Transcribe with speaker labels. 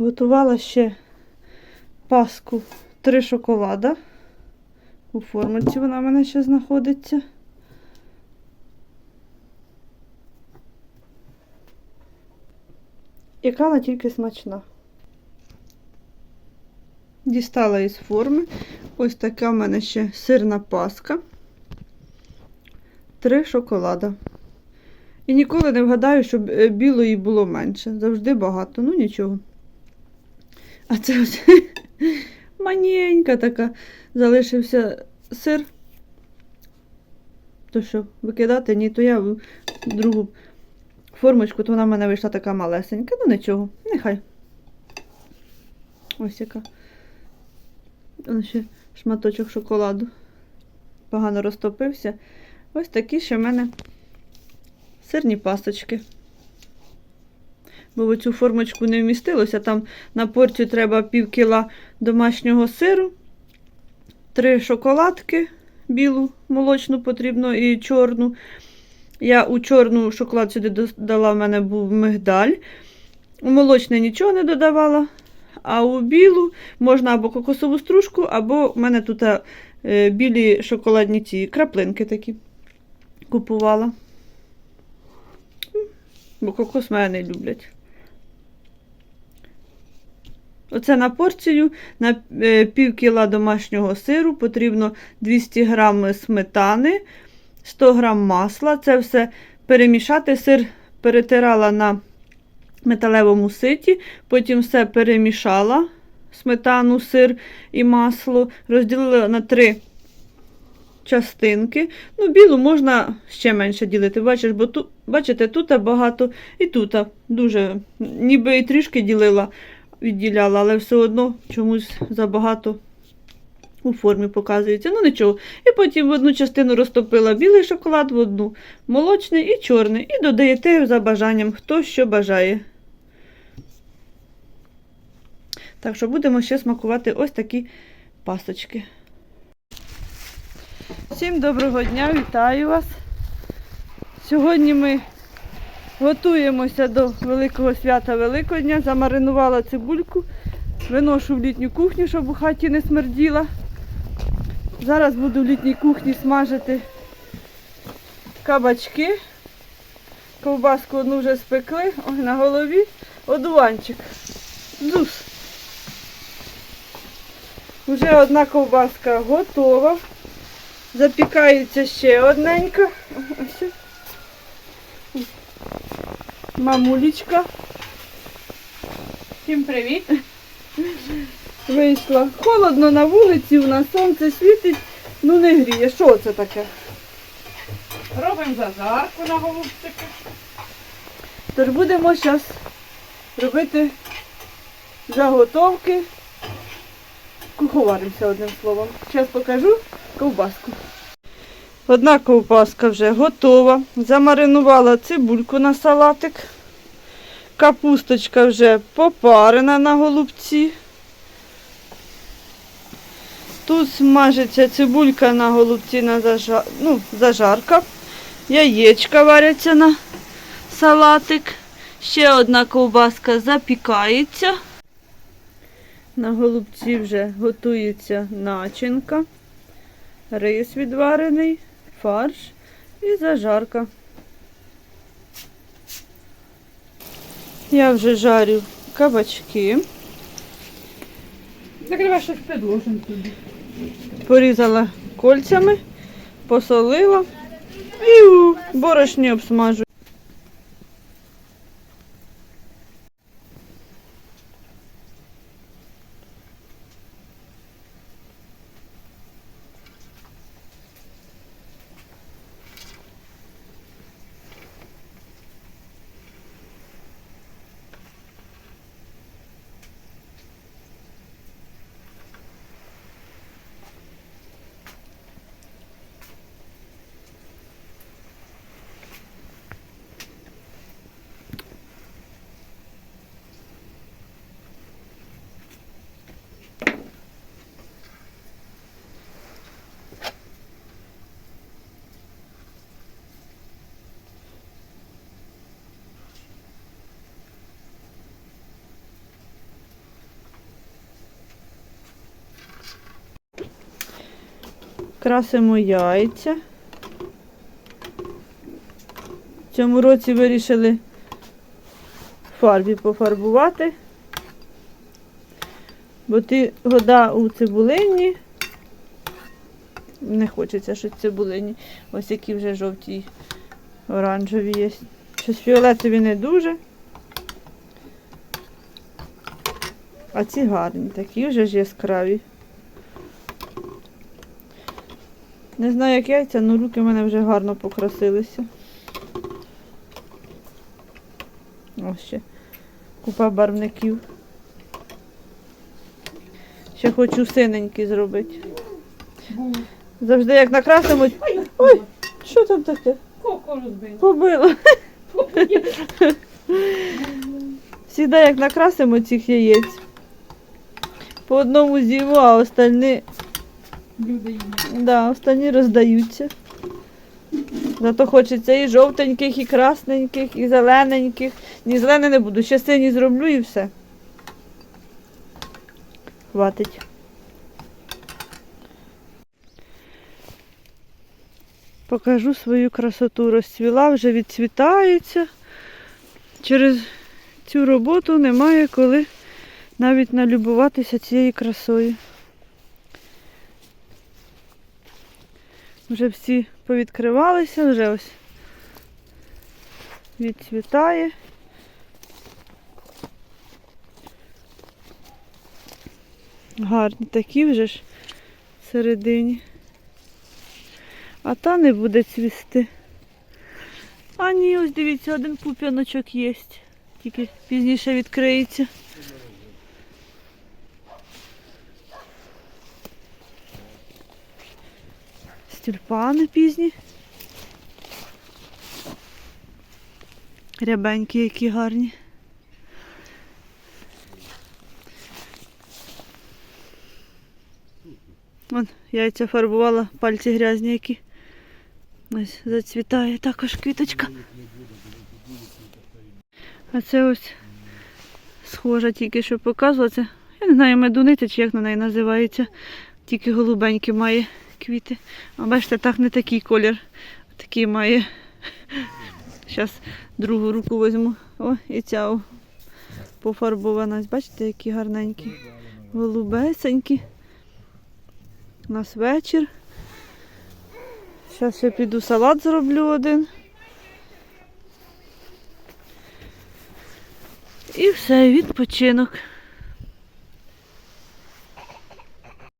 Speaker 1: Готувала ще паску три шоколада. У формульці вона в мене ще знаходиться. Яка вона тільки смачна. Дістала із форми. Ось така в мене ще сирна паска. Три шоколада. І ніколи не вгадаю, щоб е, білої було менше. Завжди багато, ну нічого. А це ось маненька така. Залишився сир. То що, викидати? Ні, то я в другу формочку, то вона в мене вийшла така малесенька. Ну нічого, нехай. Ось яка. Ось ще шматочок шоколаду. Погано розтопився. Ось такі ще в мене сирні пасточки. Бо в цю формочку не вмістилося. Там на порцію треба пів кіла домашнього сиру, три шоколадки, білу, молочну потрібно і чорну. Я у чорну шоколад сюди додала, в мене був мигдаль. У молочне нічого не додавала. А у білу можна або кокосову стружку, або в мене тут е, білі шоколадні ці краплинки такі купувала. Бо кокос мене не люблять. Оце на порцію на е, пів кіла домашнього сиру потрібно 200 грам сметани, 100 грам масла. Це все перемішати. Сир перетирала на металевому ситі, потім все перемішала, сметану, сир і масло, розділила на три частинки. Ну, білу можна ще менше ділити. Бачиш, бо тут, бачите, тут багато і тут дуже, ніби і трішки ділила, відділяла, але все одно чомусь забагато у формі показується. Ну нічого. І потім в одну частину розтопила білий шоколад, в одну молочний і чорний. І додаєте за бажанням, хто що бажає. Так що будемо ще смакувати ось такі пасочки. Всім доброго дня, вітаю вас. Сьогодні ми готуємося до Великого свята Великодня. Замаринувала цибульку, виношу в літню кухню, щоб у хаті не смерділа. Зараз буду в літній кухні смажити кабачки. Ковбаску одну вже спекли, ой, на голові одуванчик. Зус. Вже одна ковбаска готова. Запікається ще одненька. Ось. Мамулечка.
Speaker 2: Всім привіт!
Speaker 1: Вийшла. Холодно на вулиці, у нас сонце світить, ну не гріє. Що це таке?
Speaker 2: Робимо зажарку на голубчики.
Speaker 1: Тож будемо зараз робити заготовки. Куховаримося одним словом. Зараз покажу ковбаску. Одна ковбаска вже готова. Замаринувала цибульку на салатик. Капусточка вже попарена на голубці. Тут смажиться цибулька на голубці на зажар... ну, зажарка. Яєчка варяться на салатик. Ще одна ковбаска запікається. На голубці вже готується начинка, рис відварений, фарш і зажарка. Я вже жарю кабачки,
Speaker 2: Закривай щось підложим туди.
Speaker 1: порізала кольцями, посолила і у борошні обсмажу. Красимо яйця. В цьому році вирішили фарбі пофарбувати. Бо ти года у цибулині. Не хочеться щось цибулині. Ось які вже жовті оранжеві є. Щось фіолетові не дуже. А ці гарні, такі вже ж яскраві. Не знаю, як яйця, але руки в мене вже гарно покрасилися. Ось ще купа барвників. Ще хочу синенький зробити. Завжди як накрасимо.
Speaker 2: Ой,
Speaker 1: Ой, що там таке?
Speaker 2: коко розбив.
Speaker 1: Побило. Всігда як накрасимо цих яєць. По одному з'їмо, а остальні,
Speaker 2: Люди
Speaker 1: да, остальні роздаються. Зато хочеться і жовтеньких, і красненьких, і зелененьких. Ні, зелене не буду, ще сині зроблю і все. Хватить. Покажу свою красоту. Розцвіла, вже відцвітається. Через цю роботу немає коли навіть налюбуватися цією красою. Вже всі повідкривалися, вже ось відцвітає. Гарні такі вже ж всередині. А та не буде цвісти. А ні, ось дивіться, один пуп'яночок є. Тільки пізніше відкриється. Тюльпани пізні. Рябенькі, які гарні. Вон, яйця фарбувала, пальці грязні які. Ось зацвітає також квіточка. А це ось схожа тільки що показувала. Я не знаю, медуниця чи як на неї називається. Тільки голубенькі має квіти. А бачите, так не такий колір. Такий має. Зараз другу руку візьму. О, і ця пофарбована. Бачите, які гарненькі. Голубесенькі. У нас вечір. Зараз ще піду салат зроблю один. І все, відпочинок.